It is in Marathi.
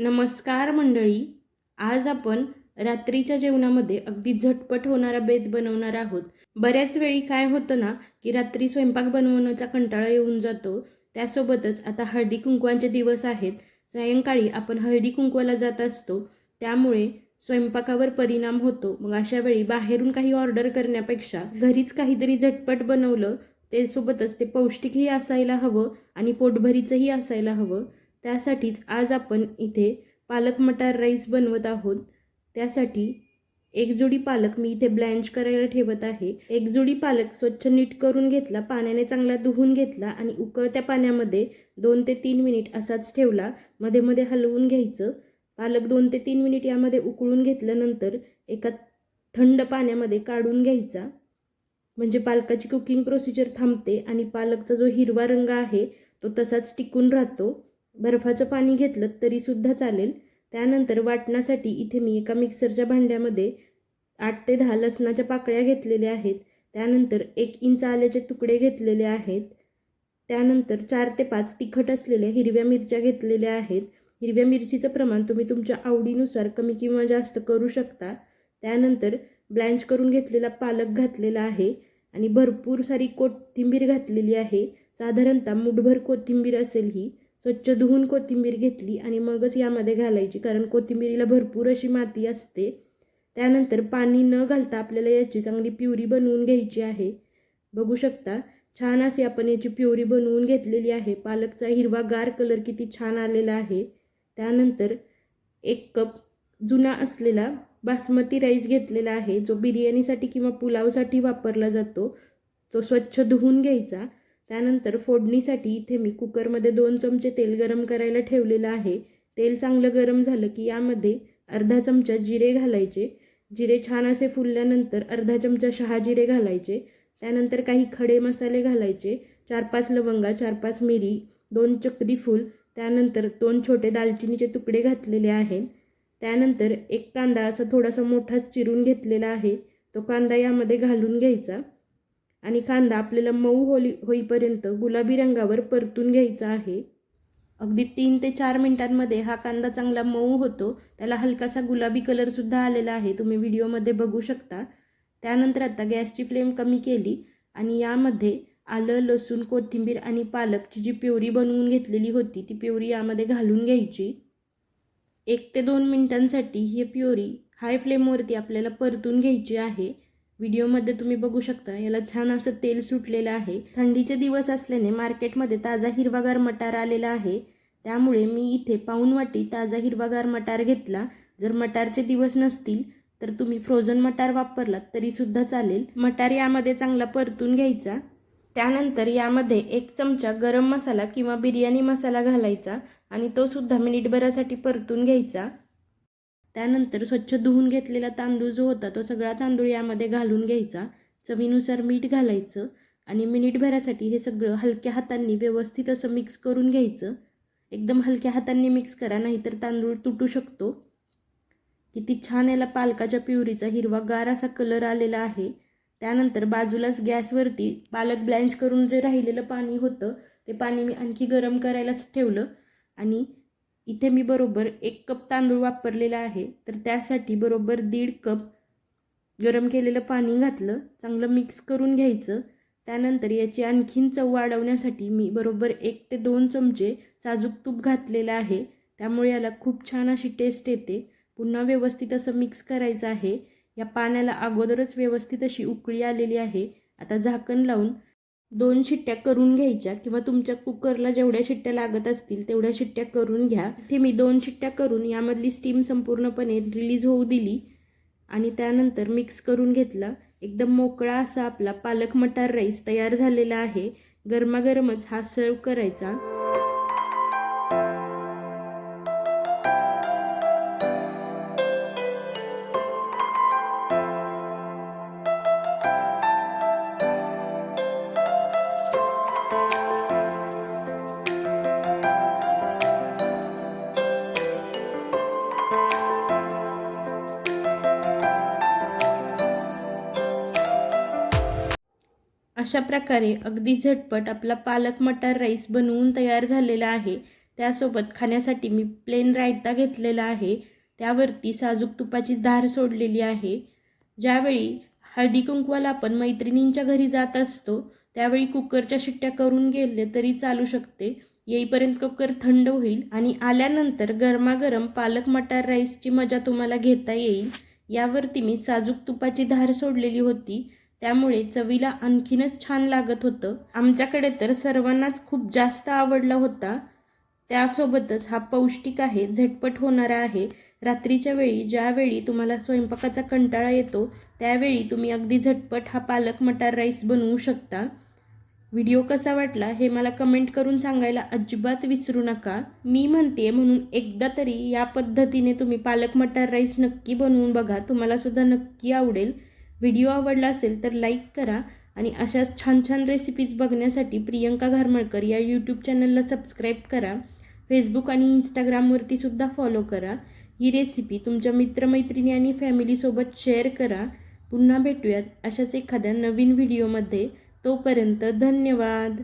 नमस्कार मंडळी आज आपण रात्रीच्या जेवणामध्ये अगदी झटपट होणारा बेत बनवणार आहोत. बऱ्याच वेळी काय होतं ना की रात्री स्वयंपाक बनवण्याचा कंटाळा येऊन जातो. त्यासोबतच आता हळदी कुंकवांचे दिवस आहेत. सायंकाळी आपण हळदी कुंकवाला जात असतो. त्यामुळे स्वयंपाकावर परिणाम होतो. मग अशा वेळी बाहेरून काही ऑर्डर करण्यापेक्षा घरीच काहीतरी झटपट बनवलं ते सोबतच ते पौष्टिकही असायला हवं आणि पोटभरीचंही असायला हवं. त्यासाठीच आज आपण इथे पालक मटार राईस बनवत आहोत. त्यासाठी एक जोडी पालक मी इथे ब्लँच करायला ठेवत आहे. एक जोडी पालक स्वच्छ नीट करून घेतला पाण्याने चांगला धुवून घेतला आणि उकळत्या पाण्यामध्ये दोन ते तीन मिनिट असाच ठेवला. मध्ये मध्ये हलवून घ्यायचं. पालक दोन ते तीन मिनिट यामध्ये उकळून घेतल्यानंतर एका थंड पाण्यामध्ये काढून घ्यायचा. म्हणजे पालकाची कुकिंग प्रोसिजर थांबते आणि पालकचा जो हिरवा रंग आहे तो तसाच टिकून राहतो. बर्फाचं पाणी घेतलं तरीसुद्धा चालेल. त्यानंतर वाटण्यासाठी इथे मी एका मिक्सरच्या भांड्यामध्ये आठ ते दहा लसणाच्या पाकळ्या घेतलेल्या आहेत. त्यानंतर एक इंच आल्याचे तुकडे घेतलेले आहेत. त्यानंतर चार ते पाच तिखट असलेल्या हिरव्या मिरच्या घेतलेल्या आहेत. हिरव्या मिरचीचं प्रमाण तुम्ही तुमच्या आवडीनुसार कमी किंवा जास्त करू शकता. त्यानंतर ब्लँच करून घेतलेला पालक घातलेला आहे आणि भरपूर सारी कोथिंबीर घातलेली आहे. साधारणतः मुठभर कोथिंबीर असेल ही. स्वच्छ धुवून कोथिंबीर घेतली आणि मगच यामध्ये घालायची. कारण कोथिंबीरीला भरपूर अशी माती असते. त्यानंतर पाणी न घालता आपल्याला याची चांगली प्युरी बनवून घ्यायची आहे. बघू शकता छान अशी आपण याची प्युरी बनवून घेतलेली आहे. पालकचा हिरवा गार कलर किती छान आलेला आहे. त्यानंतर एक कप जुना असलेला बासमती राईस घेतलेला आहे. जो बिर्याणीसाठी किंवा पुलावसाठी वापरला जातो. तो स्वच्छ धुवून घ्यायचा. त्यानंतर फोडणीसाठी इथे मी कुकरमध्ये दोन चमचे तेल गरम करायला ठेवलेलं आहे. तेल चांगलं गरम झालं की यामध्ये अर्धा चमचा जिरे घालायचे. जिरे छान असे फुलल्यानंतर अर्धा चमचा शहा जिरे घालायचे. त्यानंतर काही खडे मसाले घालायचे. चार पाच लवंगा चार पाच मिरी दोन चक्री फूल त्यानंतर दोन छोटे दालचिनीचे तुकडे घातलेले आहेत. त्यानंतर एक कांदा असा थोडासा मोठाच चिरून घेतलेला आहे. तो कांदा यामध्ये घालून घ्यायचा. आणि कांदा आपल्याला मऊ होली होईपर्यंत गुलाबी रंगावर परतून घ्यायचा आहे. अगदी तीन ते चार मिनिटांमध्ये हा कांदा चांगला मऊ होतो. त्याला हलकासा गुलाबी कलरसुद्धा आलेला आहे. तुम्ही व्हिडिओमध्ये बघू शकता. त्यानंतर आता गॅसची फ्लेम कमी केली आणि यामध्ये आलं लसूण कोथिंबीर आणि पालकची जी प्युरी बनवून घेतलेली होती ती प्युरी यामध्ये घालून घ्यायची. एक ते दोन मिनिटांसाठी ही प्युरी हाय फ्लेमवरती आपल्याला परतून घ्यायची आहे. व्हिडिओमध्ये तुम्ही बघू शकता याला छान असं तेल सुटलेलं आहे. थंडीचे दिवस असल्याने मार्केटमध्ये ताजा हिरवागार मटार आलेला आहे. त्यामुळे मी इथे पाऊन वाटी ताजा हिरवागार मटार घेतला. जर मटारचे दिवस नसतील तर तुम्ही फ्रोझन मटार वापरलात तरीसुद्धा चालेल. मटार यामध्ये चांगला परतून घ्यायचा. त्यानंतर यामध्ये एक चमचा गरम मसाला किंवा बिर्याणी मसाला घालायचा आणि तो सुद्धा मिनिटभरासाठी परतून घ्यायचा. त्यानंतर स्वच्छ धुवून घेतलेला तांदूळ जो होता तो सगळा तांदूळ यामध्ये घालून घ्यायचा. चवीनुसार मीठ घालायचं आणि मिनिटभरासाठी हे सगळं हलक्या हातांनी व्यवस्थित असं मिक्स करून घ्यायचं. एकदम हलक्या हातांनी मिक्स करा नाहीतर तांदूळ तुटू शकतो. किती छान याला पालकाच्या प्युरीचा हिरवा गार असा कलर आलेला आहे. त्यानंतर बाजूलाच गॅसवरती पालक ब्लँच करून जे राहिलेलं पाणी होतं ते पाणी मी आणखी गरम करायलाच ठेवलं. आणि इथे मी बरोबर एक कप तांदूळ वापरलेला आहे. तर त्यासाठी बरोबर दीड कप गरम केलेलं पाणी घातलं. चांगलं मिक्स करून घ्यायचं. त्यानंतर याची आणखीन चव वाढवण्यासाठी मी बरोबर एक ते दोन चमचे साजूक तूप घातलेलं आहे. त्यामुळे याला खूप छान अशी टेस्ट येते. पुन्हा व्यवस्थित असं मिक्स करायचं आहे. या पाण्याला अगोदरच व्यवस्थित अशी उकळी आलेली आहे. आता झाकण लावून दोन शिट्ट्या करून घ्यायच्या किंवा तुमच्या कुकरला जेवढ्या शिट्ट्या लागत असतील तेवढ्या शिट्ट्या करून घ्या. इथे मी दोन शिट्ट्या करून यामधली स्टीम संपूर्णपणे रिलीज होऊ दिली आणि त्यानंतर मिक्स करून घेतला. एकदम मोकळा असा आपला पालक मटार राईस तयार झालेला आहे. गरमागरमच हा सर्व करायचा. अशा प्रकारे अगदी झटपट आपला पालक मटार राईस बनवून तयार झालेला आहे. त्यासोबत खाण्यासाठी मी प्लेन रायता घेतलेला आहे. त्यावरती साजूक तुपाची धार सोडलेली आहे. ज्यावेळी हळदी कुंकवाला आपण मैत्रिणींच्या घरी जात असतो त्यावेळी कुकरच्या शिट्ट्या करून गेले तरी चालू शकते. येईपर्यंत कुकर थंड होईल आणि आल्यानंतर गरमागरम पालक मटार राईसची मजा तुम्हाला घेता येईल. यावरती मी साजूक तुपाची धार सोडलेली होती. त्यामुळे चवीला आणखीनच छान लागत होतं. आमच्याकडे तर सर्वांनाच खूप जास्त आवडला होता. त्यासोबतच हा पौष्टिक आहे झटपट होणारा आहे. रात्रीच्या वेळी ज्यावेळी तुम्हाला स्वयंपाकाचा कंटाळा येतो त्यावेळी तुम्ही अगदी झटपट हा पालक मटार राईस बनवू शकता. व्हिडिओ कसा वाटला हे मला कमेंट करून सांगायला अजिबात विसरू नका. मी म्हणते म्हणून एकदा तरी या पद्धतीने तुम्ही पालक मटार राईस नक्की बनवून बघा. तुम्हाला सुद्धा नक्की आवडेल. व्हिडिओ आवडला असेल तर लाईक करा आणि अशाच छान छान रेसिपीज बघण्यासाठी प्रियंका घारमळकर या यूट्यूब चॅनलला सबस्क्राईब करा. फेसबुक आणि इंस्टाग्रामवरती सुद्धा फॉलो करा. ही रेसिपी तुमच्या मित्रमैत्रिणी आणि फॅमिलीसोबत शेअर करा. पुन्हा भेटूयात अशाच एखाद्या नवीन व्हिडिओमध्ये तोपर्यंत धन्यवाद.